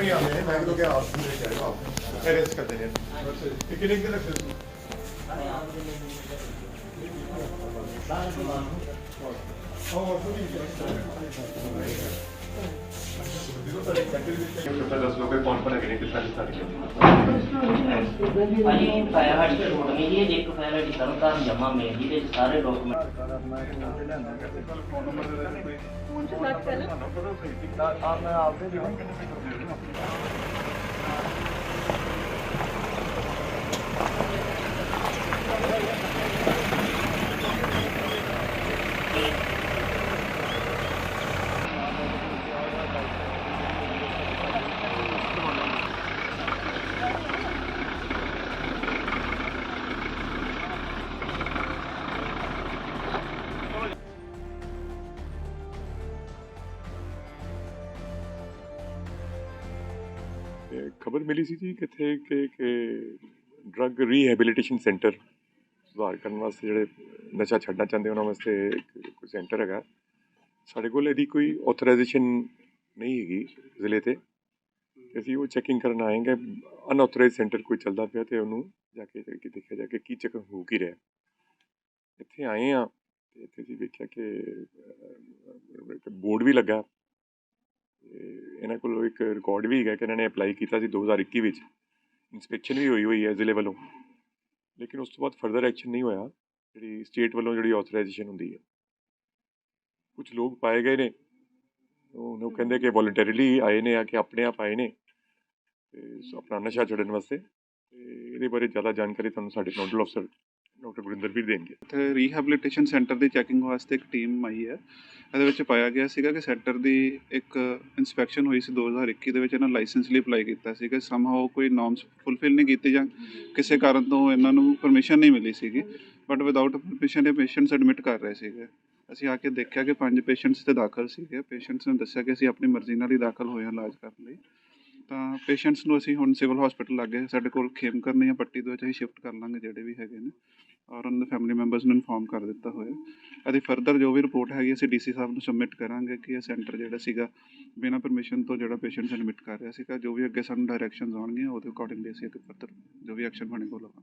ਆਪੇ ਆਉਂਦੇ ਨੇ, ਮੈਂ ਕਿਹਾ ਆਪ ਨੂੰ ਲੈ ਕੇ ਆਪ ਅਰੇਂਜ ਕਰ ਦੇਣੇ ਇਹ ਕਿੰਨੇ ਕਿੰਨੇ ਰੱਖਦੇ ਤੁਸੀਂ? ਦੱਸ ਲੋ ਕੋਈ ਪੜਾ ਕੇ ਕਿਸ ਤਰ੍ਹਾਂ ਸਟਾਰਟ ਕੀਤਾ ਭਾਜੀ ਫਾਇਰ ਸਾਡੀ ਛੋਟ ਗਈ ਜੀ ਇੱਕ ਫਾਇਰ ਸਾਡੀ ਤਰਨਤਾਰਨ ਜਮਾ ਮੇਲ ਜੀ ਦੇ ਸਾਰੇ ਡਾਕੂਮੈਂਟ ਖਬਰ ਮਿਲੀ ਸੀ ਜੀ ਕਿੱਥੇ ਕਿ ਕਿ ਡਰੱਗ ਰੀਹੈਬਿਲਿਟੇਸ਼ਨ ਸੈਂਟਰ ਸੁਧਾਰ ਕਰਨ ਵਾਸਤੇ ਜਿਹੜੇ ਨਸ਼ਾ ਛੱਡਣਾ ਚਾਹੁੰਦੇ ਉਹਨਾਂ ਵਾਸਤੇ ਕੋਈ ਸੈਂਟਰ ਹੈਗਾ। ਸਾਡੇ ਕੋਲ ਇਹਦੀ ਕੋਈ ਆਥੋਰਾਈਜੇਸ਼ਨ ਨਹੀਂ ਹੈਗੀ ਜ਼ਿਲ੍ਹੇ ਤੇ। ਤੇ ਅਸੀਂ ਉਹ ਚੈਕਿੰਗ ਕਰਨ ਆਏਗੇ ਅਨਆਥੋਰਾਈਜ਼ ਸੈਂਟਰ ਕੋਈ ਚੱਲਦਾ ਪਿਆ ਤੇ ਉਹਨੂੰ ਜਾ ਕੇ ਦੇਖਿਆ ਜਾ ਕੇ ਕੀ ਚੈੱਕ ਹੋ ਕੀ ਰਿਹਾ। ਇੱਥੇ ਆਏ ਆ ਤੇ ਇੱਥੇ ਅਸੀਂ ਵੇਖਿਆ ਕਿ ਇੱਕ ਬੋਰਡ ਵੀ ਲੱਗਾ। ਇਹਨਾਂ ਕੋਲ ਇੱਕ ਰਿਕਾਰਡ ਵੀ ਹੈਗਾ ਕਿ ਇਹਨਾਂ ਨੇ ਅਪਲਾਈ ਕੀਤਾ ਸੀ 2021 ਵਿੱਚ। ਇਨਸਪੈਕਸ਼ਨ ਵੀ ਹੋਈ ਹੋਈ ਹੈ ਜ਼ਿਲ੍ਹੇ ਵੱਲੋਂ। ਲੇਕਿਨ ਉਸ ਤੋਂ ਬਾਅਦ ਫਰਦਰ ਐਕਸ਼ਨ ਨਹੀਂ ਹੋਇਆ। ਜਿਹੜੀ ਸਟੇਟ ਵੱਲੋਂ ਜਿਹੜੀ ਆਥੋਰਾਈਜੇਸ਼ਨ ਹੁੰਦੀ ਹੈ। ਕੁਝ ਲੋਕ ਪਾਏ ਗਏ ਨੇ। ਉਹ ਕਹਿੰਦੇ ਕਿ ਵੋਲੰਟਰੀਲੀ ਆਏ ਨੇ ਆ ਕਿ ਆਪਣੇ ਆਪ ਆਏ ਨੇ। ਤੇ ਆਪਣਾ ਨਸ਼ਾ ਛੱਡਣ ਵਾਸਤੇ। ਤੇ ਇਹਦੇ ਬਾਰੇ ਜ਼ਿਆਦਾ ਜਾਣਕਾਰੀ ਤੁਹਾਨੂੰ ਸਾਡੇ ਨੋਡਲ ਅਫਸਰ ਡਾਕਟਰ ਗੁਰਿੰਦਰ ਦੇਣਗੇ। ਇੱਥੇ ਰੀਹੈਬਿਲਿਟੇਸ਼ਨ ਸੈਂਟਰ ਦੀ ਚੈਕਿੰਗ ਵਾਸਤੇ ਇੱਕ ਟੀਮ ਆਈ ਹੈ। ਇਹਦੇ ਵਿੱਚ ਪਾਇਆ ਗਿਆ ਸੀਗਾ ਕਿ ਸੈਂਟਰ ਦੀ ਇੱਕ ਇਨਸਪੈਕਸ਼ਨ ਹੋਈ ਸੀ 2021 ਦੇ ਵਿੱਚ। ਇਹਨਾਂ ਲਾਇਸੈਂਸ ਲਈ ਅਪਲਾਈ ਕੀਤਾ ਸੀ ਸੀਗਾ। ਸਮਹਾਉ ਕੋਈ ਨੋਰਮਸ ਫੁੱਲਫਿਲ ਨਹੀਂ ਕੀਤੇ ਜਾਂ ਕਿਸੇ ਕਾਰਨ ਤੋਂ ਇਹਨਾਂ ਨੂੰ ਪਰਮਿਸ਼ਨ ਨਹੀਂ ਮਿਲੀ ਸੀਗੀ। ਬਟ ਵਿਦਆਊਟ ਪਰਮਿਸ਼ਨ ਇਹ ਪੇਸ਼ੈਂਟਸ ਐਡਮਿਟ ਕਰ ਰਹੇ ਸੀਗੇ। ਅਸੀਂ ਆ ਕੇ ਦੇਖਿਆ ਕਿ ਪੰਜ ਪੇਸ਼ੈਂਟਸ ਤੇ ਦਾਖਲ ਸੀਗੇ। ਪੇਸ਼ੈਂਟਸ ਨੇ ਦੱਸਿਆ ਕਿ ਅਸੀਂ ਆਪਣੀ ਮਰਜ਼ੀ ਨਾਲ ਹੀ ਦਾਖਲ ਹੋਏ ਹਾਂ ਇਲਾਜ ਕਰਨ ਲਈ। ਤਾਂ ਪੇਸ਼ੈਂਟਸ ਨੂੰ ਅਸੀਂ ਹੁਣ ਸਿਵਲ ਹਸਪੀਟਲ ਲੱਗੇ, ਸਾਡੇ ਕੋਲ ਖੇਮਕਰਨ ਜਾਂ ਪੱਟੀ ਦੇ ਵਿੱਚ ਅਸੀਂ ਸ਼ਿਫਟ ਕਰ ਲਾਂਗੇ ਜਿਹੜੇ ਵੀ ਹੈਗੇ ਨੇ। ਔਰ ਉਹਨਾਂ ਦੇ ਫੈਮਿਲੀ ਮੈਂਬਰਸ ਨੂੰ ਇਨਫੋਰਮ ਕਰ ਦਿੱਤਾ ਹੋਇਆ। ਅਤੇ ਫਰਦਰ ਜੋ ਵੀ ਰਿਪੋਰਟ ਹੈਗੀ, ਅਸੀਂ ਡੀਸੀ ਸਾਹਿਬ ਨੂੰ ਸਬਮਿਟ ਕਰਾਂਗੇ ਕਿ ਇਹ ਸੈਂਟਰ ਜਿਹੜਾ ਸੀਗਾ, ਬਿਨਾਂ ਪਰਮਿਸ਼ਨ ਤੋਂ ਜਿਹੜਾ ਪੇਸ਼ੈਂਟਸ ਐਡਮਿਟ ਕਰ ਰਿਹਾ ਸੀਗਾ, ਜੋ ਵੀ ਅੱਗੇ ਸਾਨੂੰ ਡਾਇਰੈਕਸ਼ਨਸ ਆਉਣਗੀਆਂ, ਉਹਦੇ ਅਕੋਰਡਿੰਗਲੀ ਅਸੀਂ ਅੱਗੇ ਫਰਦਰ ਜੋ ਵੀ ਐਕਸ਼ਨ ਬਣੇ ਉਹ ਲਵਾਂਗੇ।